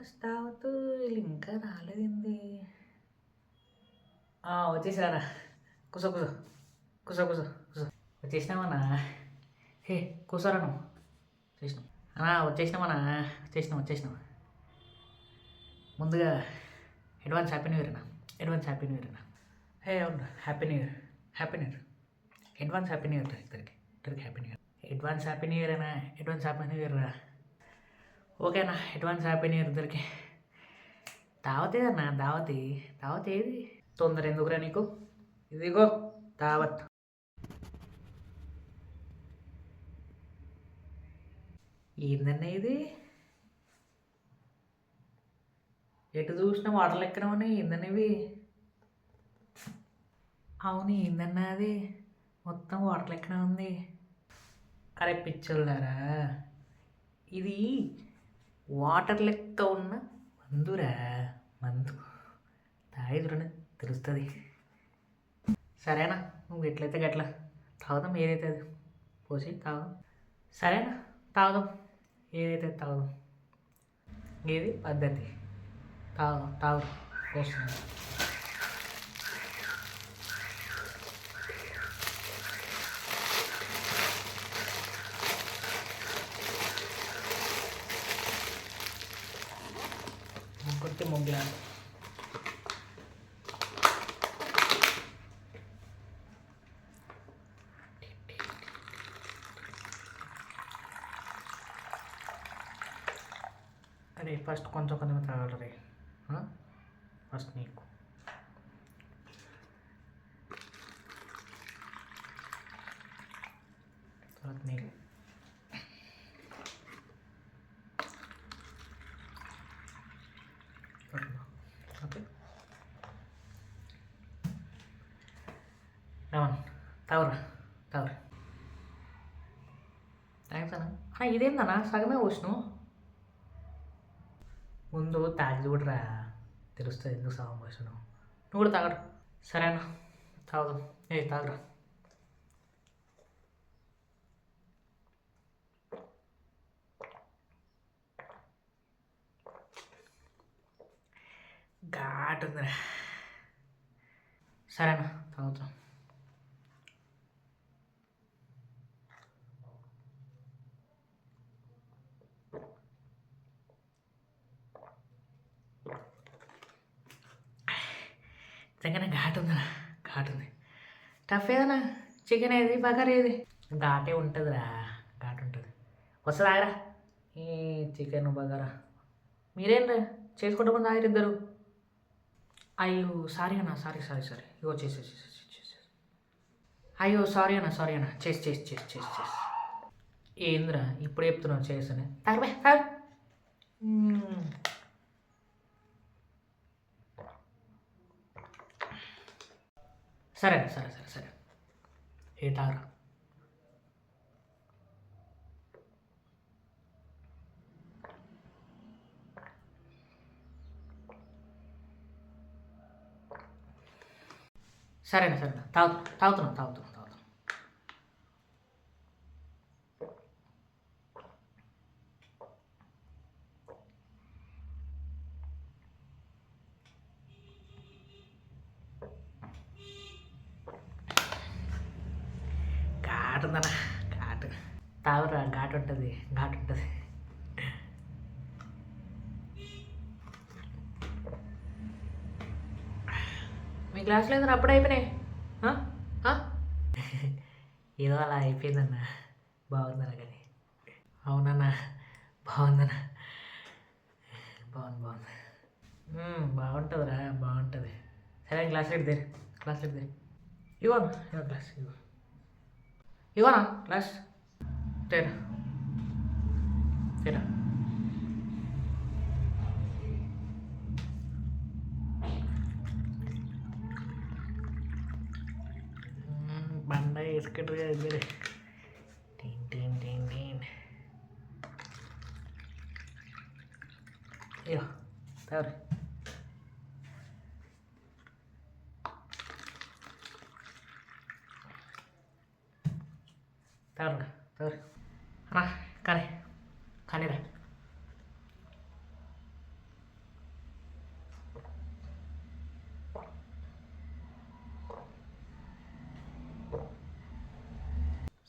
First దావత్ వీళ్ళు ఇంకా రాలేదండి. వచ్చేసారా? కుసో కుసో కుసో కుసో కుసో. వచ్చేసినామన్నా హే కూసారా నువ్వు. చేసినాం అన్నా వచ్చేసినామన్నా వచ్చేసినాం వచ్చేసినాం ముందుగా అడ్వాన్స్ హ్యాపీ న్యూ ఇయర్ అన్న. అడ్వాన్స్ హ్యాపీ న్యూ ఇయర్ అన్న. హే అవును happy new year happy new year advance happy new year ఇద్దరికి. ఇద్దరికి happy new year advance happy new year అన్నా అడ్వాన్స్ హ్యాపీ న్యూ ఇయర్ రా. ఓకేనా అడ్వాన్స్ హ్యాపీ న్యూ ఇయర్ ఇద్దరికి. దావత్ ఏదన్నా దావత్? దావత్ ఏది? తొందర ఎందుకురా నీకు? ఇదిగో దావత్. ఏందన్నా ఇది? ఎటు చూసినా వాటర్ ఎక్కడమని ఏందన్న ఇవి? అవును ఏందన్నా అది? మొత్తం వాటర్ లెక్కన ఉంది. అరే పిచ్చోళ్ళారా? ఇది వాటర్ లెక్క ఉన్న మందురా మందు. తాగిదురని తెలుస్తుంది. సరేనా నువ్వు ఎట్లయితే గట్ల తాగుదాం ఏదైతే అది పోసి తాగుదాం సరేనా తాగుదాం ఏదైతే అది తాగుదాం. ఏది? పద్ధతి. తాగు తాగు. పోస్తుంది కొట్టి ముగ్గులా అరే ఫస్ట్ కొంచెం కొంచెం తాగాలి రే ఫస్ట్ నీకు తర్వాత నీకు తావరా తావరా థ్యాంక్స్ అన్న అన్న? ఇదేందన్నా సగమే పోసినావు. ముందు తాగి చూడరా తెలుస్తుంది ఎందుకు సగం పోసినావు. నువ్వు కూడా తాగడు సరేనా తాగుదాం. ఏ తాగరా. ఘాటు ఉందిరా. సరేనా తాగుతాం. నిజంగానే ఘాటు ఉందిరా ఘాటు ఉంది టఫ్ ఏదన్నా చికెన్ ఏది బగారు ఏది? ఘాటే ఉంటుందిరా ఘాటు ఉంటుంది. వస్తుంది ఆగరా. ఈ చికెన్ బగారా మీరేంరా? చేసుకుంటే ముందు ఆగిరు ఇద్దరు. అయ్యో సారీ అన్న సారీ సారీ సారీ ఇగో చేసి చేసే అయ్యో సారీ అన్న సారీ అన్న. చేసి చేసి చేసి చేసి చేసి. ఏందిరా ఇప్పుడు చెప్తున్నావు చేసానే తాగబే సరే సరే సరే సరే. ఏ తాగరా సరేనా సరేనా. తాగు తాగుతున్నాను తాగుతున్నాను ఉందన్న. ఘాటు. తాగురా ఘాటు ఉంటుంది ఘాటు ఉంటుంది. మీ క్లాస్లో ఏదైనా అప్పుడు అయిపోయినాయి? ఏదో అలా అయిపోయిందన్న. బాగుందన్న కానీ. అవునన్న బాగుందన్న. బాగుంది బాగుంది. బాగుంటుందిరా బాగుంటుంది. సరే క్లాస్ ఎడితే క్లాస్ ఎడితే ఇవ్వను ఇవ్వ క్లాస్ ఇవ్వ. You wanna? Let's. Data. Data. പണ്ട് സ്കിട്ട് ഇവർ അയ്യോ താറേ తగరు తగరు రా కానీ కానీరా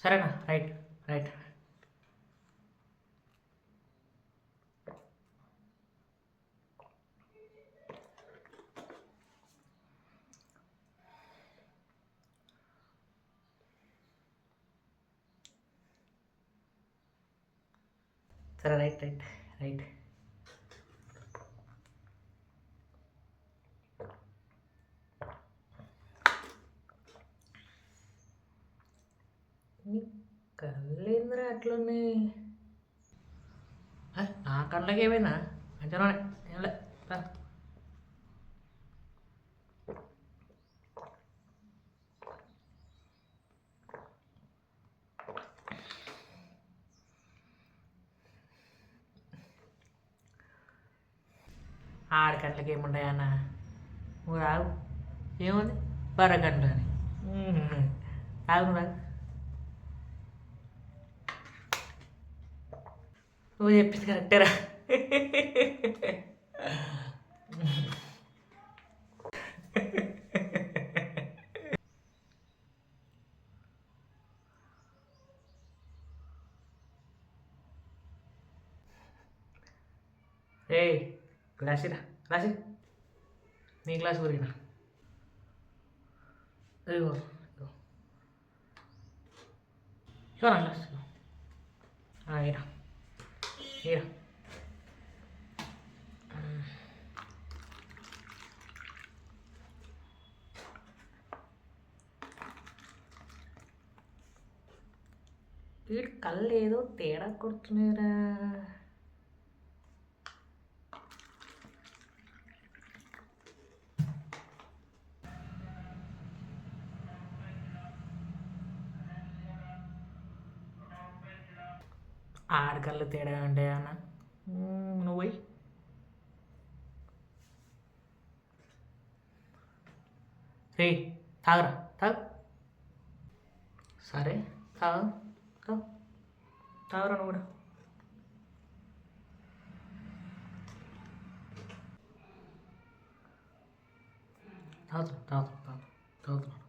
సరేనా రైట్ రైట్ సరే రైట్ రైట్ రైట్. నీ కళ్ళేంద్రా అట్లున్నాయి? నా కళ్ళకి ఏమైనా అంచనా ఆరు గంటలకి ఏముంటాయి అన్న? నువ్వు రావు ఏముంది? బరగంట అని. రావు నువ్వు రావు నువ్వు చెప్పింది కరెక్టేరా ఏ గ్లాస్ ఇరా గ్లాస్ ఇరా. నీ గ్లాస్ ఊరినా ఇదిగో ఇదిగో ఇగో నా గ్లాస్ ఇగో. ఆ, ఇరా ఇరా వీడి కళ్ళు ఏదో తేడా కొడుతున్నాయిరా ఆడకళ్ళు తేడా అంటే అన్న? నువ్వు పోయి. రే తాగరా తాగు. సరే తాగు తాగు. తాగరా నువ్వు కూడా. తాగుతున్నా తాగుతున్నా తాగుతున్నా తాగుతున్నా.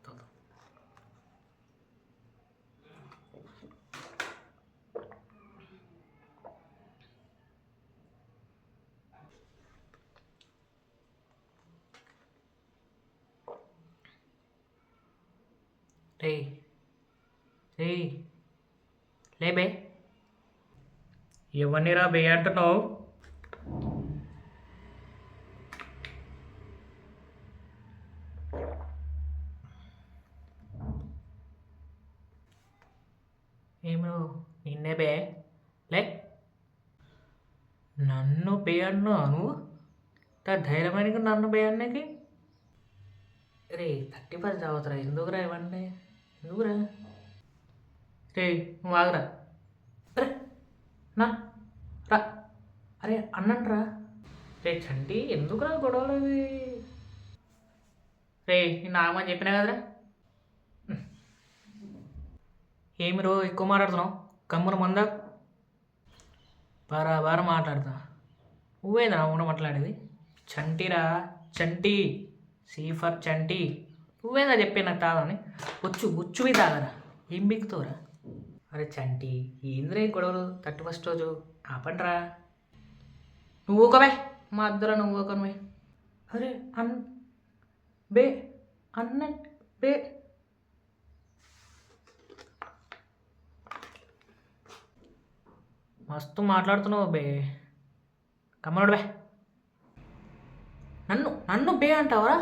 రే రే లే బే ఎవరిని రా బే అంటున్నావు ఏమో నిన్నే బే లే నన్ను బే అన్నావు నువ్వు తా ధైర్యమైన నన్ను బే అన్నకి రే థర్టీ ఫస్ట్ చదువుతారా ఎందుకురా ఇవన్నీ ఎందుకురా రే నువ్వు ఆగరా అరే నా రా అరే అన్నంట్రా రే చంటి ఎందుకురా గొడవలు అది రే నేను ఆగమని చెప్పినా కదరా ఏమి రో ఎక్కువ మాట్లాడుతున్నావు కమ్మున మందా బారా మాట్లాడతా నువ్వేదా ఉన్న మాట్లాడేది చంటిరా చంటి సీఫర్ చంటి నువ్వేదా చెప్పే నాకు తాదని వచ్చు ఉచ్చువి తాగరా. ఏం బిక్కుతావురా అరే చంటి ఏంద్రే గొడవలు? థర్టీ ఫస్ట్ రోజు. ఆపండ్రా. నువ్వు ఒకవే మా అద్దరా నువ్వు ఒకనువే అరే అన్ బే అన్న బే. మస్తు మాట్లాడుతున్నావు బే. కమ్మనుడు బే. నన్ను నన్ను బే అంటావరా?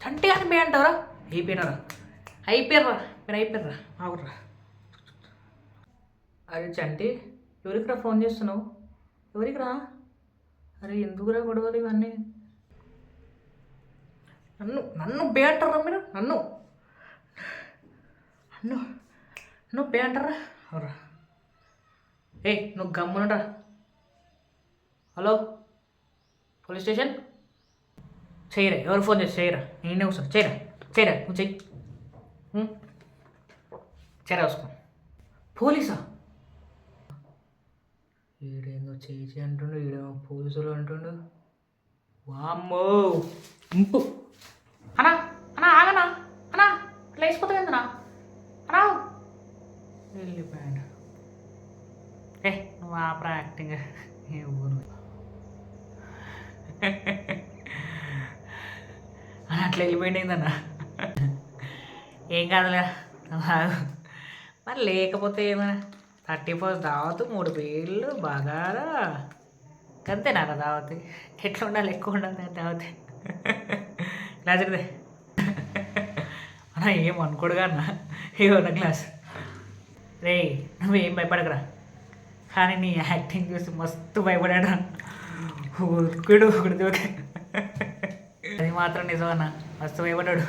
చంటి అని బే అంటావరా? అయిపోయినారా? అయిపోయారా మీరు అయిపోయారా ఆగురా అరే చంటి ఎవరికిరా ఫోన్ చేస్తున్నావు? ఎవరికిరా? అరే ఎందుకురా గొడవలు ఇవన్నీ? నన్ను నన్ను బే అంటారా మీరు? నన్ను. నన్ను నువ్వు బే అంటారా? అవురా ఏ నువ్వు గమ్మునరా హలో పోలీస్ స్టేషన్? చేయరా ఎవరు ఫోన్ చేసి చేయరా? నేనే వస్తాను చేయరా? చేరా నువ్వు చెయ్యి చేరా చేయరా వస్తాను పోలీసా ఈడేందో చేయి అంటుండు ఈడేమో పోలీసులు అంటుండు. వామ్మో! ఇంపు. అన్నా అన్నా ఆగనా అన్నా లేచిపోతుంది అన్నా! అన్నా వెళ్ళిపోయాడు ఏ నువ్వు ఆ ప్రాక్టింగ్ ఏ ఊరు. అట్లా వెళ్ళిపోయింది ఏందన్నా? ఏం కాదులే. మరి లేకపోతే ఏమైనా థర్టీ ఫస్ట్ దావత్ మూడు పేర్లు బగారా. అంతేనారా దావత్. ఎట్లా ఉండాలి ఎక్కువ ఉండాలి దావత్? గ్లాస్ అన్న ఏం అనుకోడుగా అన్న. ఏమన్నా క్లాస్. రే నువ్వేం భయపడకురా. కానీ నీ యాక్టింగ్ చూసి మస్తు భయపడాడు ఉక్కుడు ఉక్కుడు అది మాత్రం నిజమన్నా మస్తు భయపడ్డాడు.